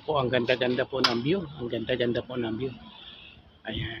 po, ang ganda-ganda po ng view. Ang ganda-ganda po ng view. Ayan.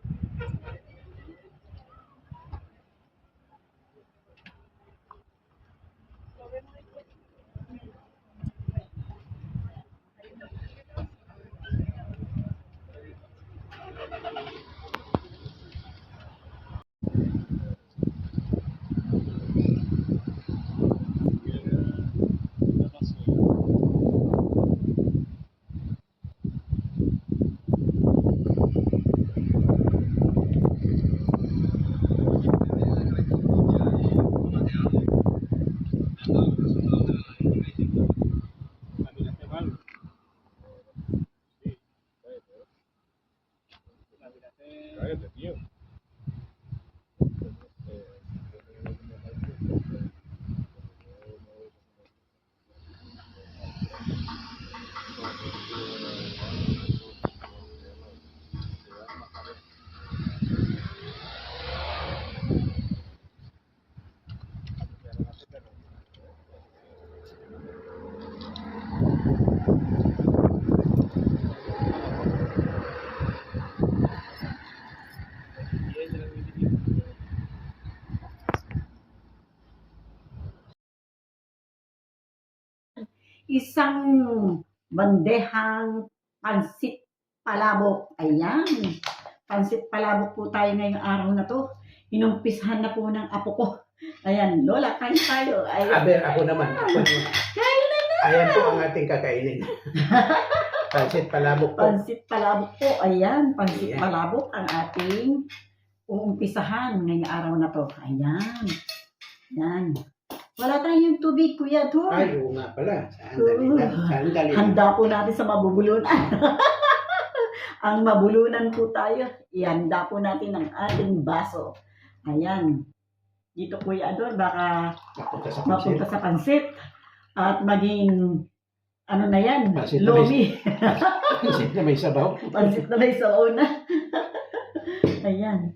Cállate, tío. Thank you. Isang bandehang pansit palabok. Ayan. Pansit palabok po tayo ngayong araw na to. Inumpisahan na po ng apo ko. Ayan, Lola, kain tayo. Ayan. Aber, ako naman. Ako naman. Kain na Ayan po ang ating kakainin. Pansit palabok po. Pansit palabok po. Ayan, pansit Ayan. palabok ang ating uumpisahan ngayong araw na to. Ayan. Ayan. Wala tayong tubig, Kuya Tor. Ay, oo nga pala. Sandali lang. Sandali lang. Handa po natin sa mabubulunan. ang mabulunan po tayo. Ihanda po natin ang ating baso. Ayan. Dito Kuya Ador, baka Napunta sa pansit. mapunta sa pansit. At maging, ano na yan, Pansit na lomi. Pansit na may sabaw. pansit na may sa una. Ayan.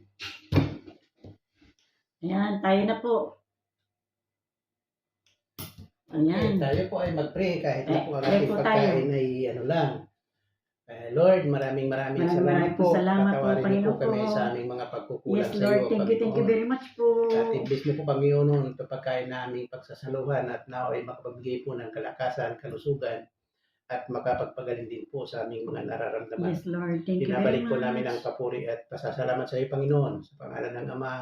Ayan, tayo na po. Okay, Ayan. tayo po ay mag-pray kahit na Eh, po ang ating po tayo. pagkain ay ano lang. Eh, Lord, maraming maraming, Maraming salamat maraming po. salamat po, Patawarin niyo po kami po. sa aming mga pagkukulang Yes, sa Lord. iyo. Thank you, thank you very much po. At ibig mo po Panginoon ito pagkain naming pagsasaluhan at now ay makapagbigay po ng kalakasan, kalusugan at makapagpagaling din po sa aming mga nararamdaman. Yes, Lord. Thank you very Binabalik much. po namin ang papuri at pasasalamat sa iyo, Panginoon, sa pangalan ng Ama,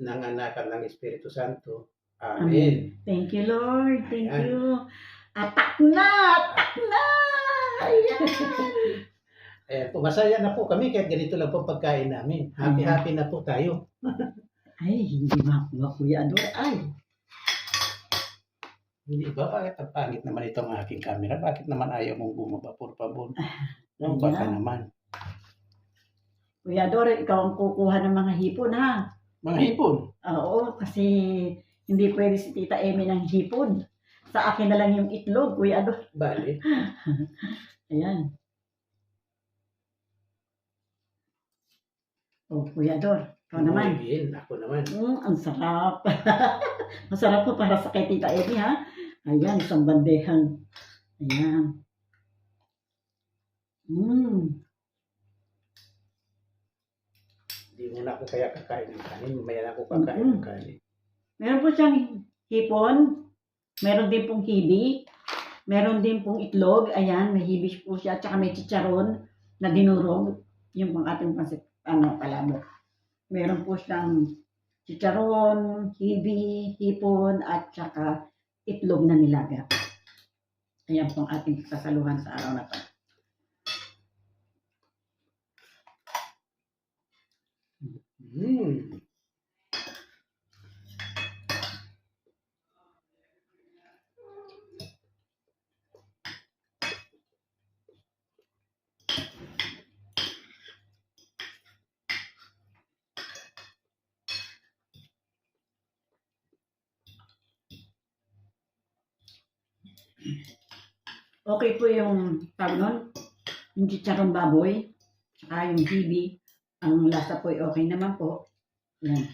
ng Anak at ng Espiritu Santo. Amen. Thank you, Lord. Thank Ayan. you. Atak na! Atak na! Ayan. Ayan po, masaya na po kami kahit ganito lang po pagkain namin. Happy-happy na po tayo. Ay, hindi makuha, Kuya Ador. Ay, Hindi ba? Bakit ang pangit naman itong aking camera? Bakit naman ayaw mong bumaba? Por favor. Ang Ayan. baka naman. Kuya Ador, ikaw ang kukuha ng mga hipon, ha? Mga hipon. Oo, kasi hindi pwede si Tita Amy ng hipon. Sa akin na lang yung itlog, Kuya Ador. Bali. Ayan. Oh, Kuya Ador, ikaw naman. Bien, ako naman. Mm, ang sarap. Masarap po para sa kay Tita Amy, ha? Ayan, isang bandehang. Ayan. Mm. Hindi muna ako kaya kakain ng kanin. Mamaya na ako kakain ng kanin. Meron po siyang hipon. Meron din pong hibi. Meron din pong itlog. Ayan, may hibi po siya. Tsaka may chicharon na dinurog. Yung pang ating pansit, ano, palabok. Meron po siyang chicharon, hibi, hipon, at tsaka itlog na nilaga. Ayan pong ating sasaluhan sa araw na to. Mm. Okay po yung tawag nun, yung chicharong baboy, saka yung bibi. Ang lasa po ay okay naman po. Yan.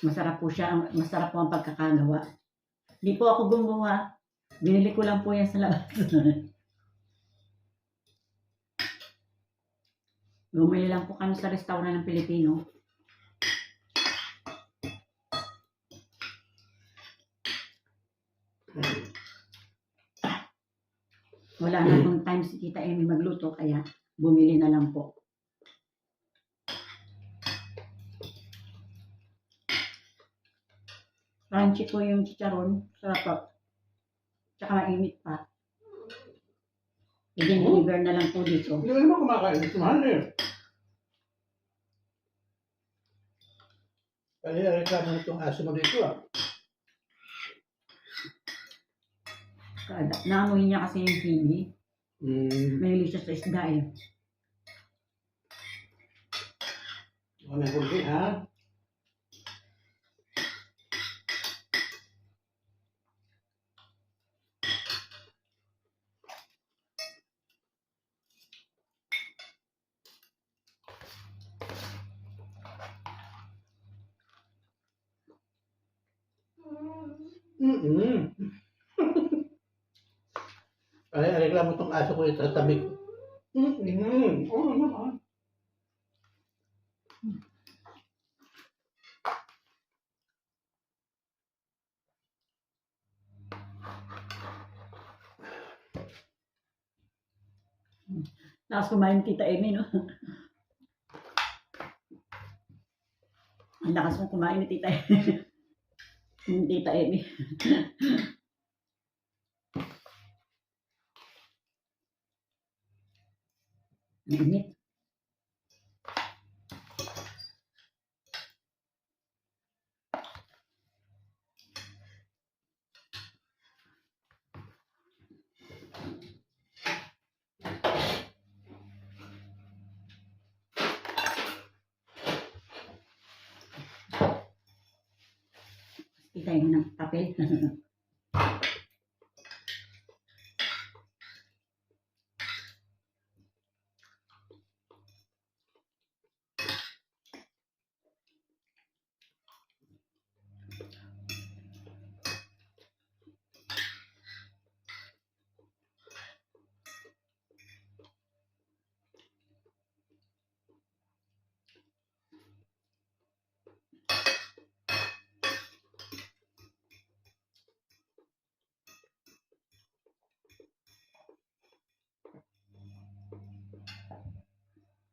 Masarap po siya, masarap po ang pagkakagawa. Hindi po ako gumawa. Binili ko lang po yan sa labas. Bumili lang po kami sa restaurant ng Pilipino. Wala na pong time si Tita Amy magluto, kaya bumili na lang po. Crunchy po yung chicharon. Sarap po. Tsaka mainit pa. I-deliver na lang po dito. Hindi mo naman kumakain. Ito mahal na yun. Kaya reklamo itong aso mo dito ah. Kada- Naamoy niya kasi yung kiwi. Mm. Mahilig siya sa isda eh. Ano yung kulbi ha? Mm-mm. Reklamo itong aso ko ito sa tabi ko. Mm-mm. Oo naman. Tapos kumain Tita Amy, no? Ang lakas mo kumain ni Tita Amy. Yung Tita Amy. Ang init. Tita Amy ng papel.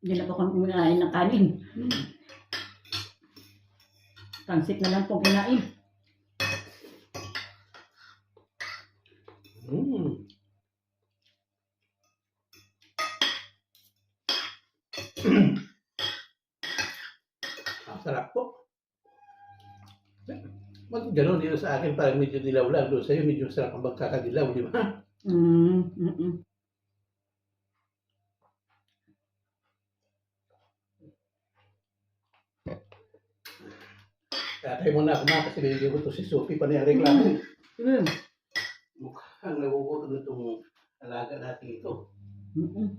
Hindi na po kami kumain ng kanin. Pansit na lang po kinain. Mm. Ang sarap po. Mag ganun dito sa akin parang medyo dilaw lang. Doon sa'yo medyo sarap ang magkakadilaw, di ba? Mm, mm, mm. Tatay mo na kumain kasi binigyan ko to si Sophie pa niya reklamo. Mm. Mukhang nagugutom itong alaga natin ito. Mm-mm.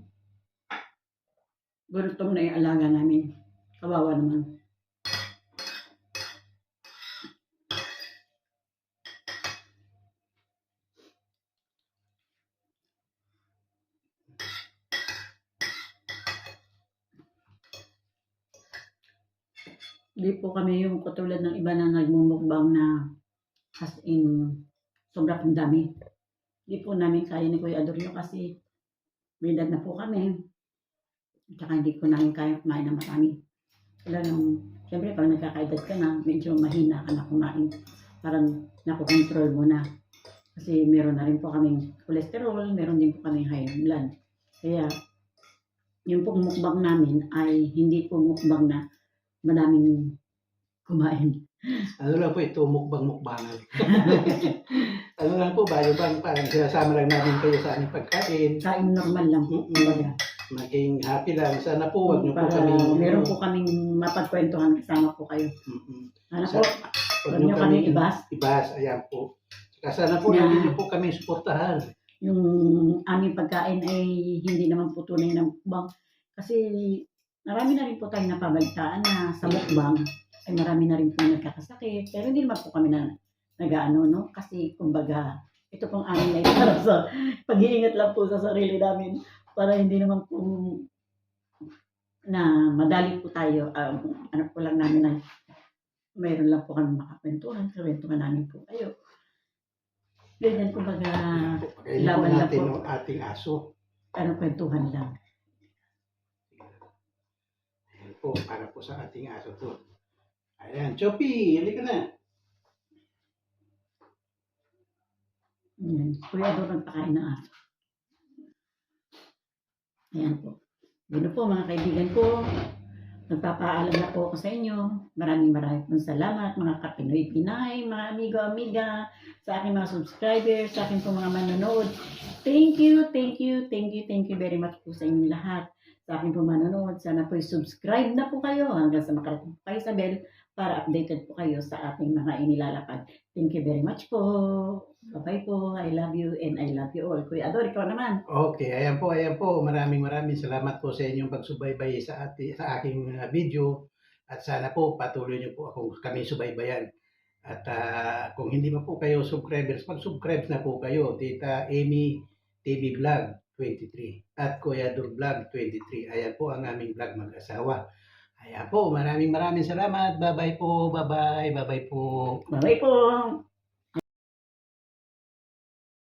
Gutom na yung alaga namin. Kawawa naman. Hindi po kami yung katulad ng iba na nagmumukbang na as in sobrang dami. Hindi po namin kaya ni Kuya Adorno kasi may edad na po kami. Tsaka hindi ko namin kaya kumain ng marami. Talagang, siyempre pag nagkakaedad ka na, medyo mahina ka na kumain. Parang nakokontrol mo na. Kasi meron na rin po kaming cholesterol, meron din po kaming high blood. Kaya, yung pong mukbang namin ay hindi po mukbang na madaming kumain. Ano lang po ito, mukbang-mukbangan. ano lang po, bayo bang parang sinasama lang namin kayo sa aming pagkain. Kain normal lang. Mm-mm. Kumbaga. Maging happy lang. Sana po, wag niyo po Para kami... meron po kaming mapagkwentuhan kasama po kayo. Mm-mm. Sana Sa- po, Wag huwag niyo kami ibas. Ibas, ayan po. Saka sana po, Na- lagi niyo po kami suportahan. Yung aming pagkain ay hindi naman po tunay ng mukbang. Kasi marami na rin po tayo napabalitaan na sa mukbang ay marami na rin po nagkakasakit. Pero hindi naman po kami na nag-ano, no? Kasi kumbaga, ito pong amin ay para sa pag-iingat lang po sa sarili namin para hindi naman po na madali po tayo. ah, ano po lang namin na mayroon lang po kami makakwentuhan. Kwentuhan namin po kayo. Ganyan kumbaga, po laban lang natin po. ang ating aso. ano kwentuhan lang. Ayan po, para po sa ating aso to. Ayan, Choppy, halika na. Yan. Kuya doon nagpakain ng aso. Ayan po. Yun po mga kaibigan ko. Nagpapaalam na po ako sa inyo. Maraming maraming pong salamat mga kapinoy Pinay, mga amigo-amiga, sa aking mga subscribers, sa aking mga manonood. Thank you, thank you, thank you, thank you very much po sa inyong lahat. Sa aking pong manonood, sana po subscribe na po kayo hanggang sa makarating po kayo sa bell para updated po kayo sa ating mga inilalakad. Thank you very much po. Bye-bye po. I love you and I love you all. Kuya Ador, ikaw naman. Okay, ayan po, ayan po. Maraming maraming salamat po sa inyong pagsubaybay sa, ati, sa aking uh, video. At sana po patuloy niyo po akong kami subaybayan. At ah, kung hindi pa po kayo subscribers, mag-subscribe na po kayo. Tita Amy TV Vlog 23 at Kuya Dur Vlog 23. Ayan po ang aming vlog mag-asawa. Ayan po, maraming maraming salamat. Bye-bye po, bye-bye, bye-bye po. Bye-bye po.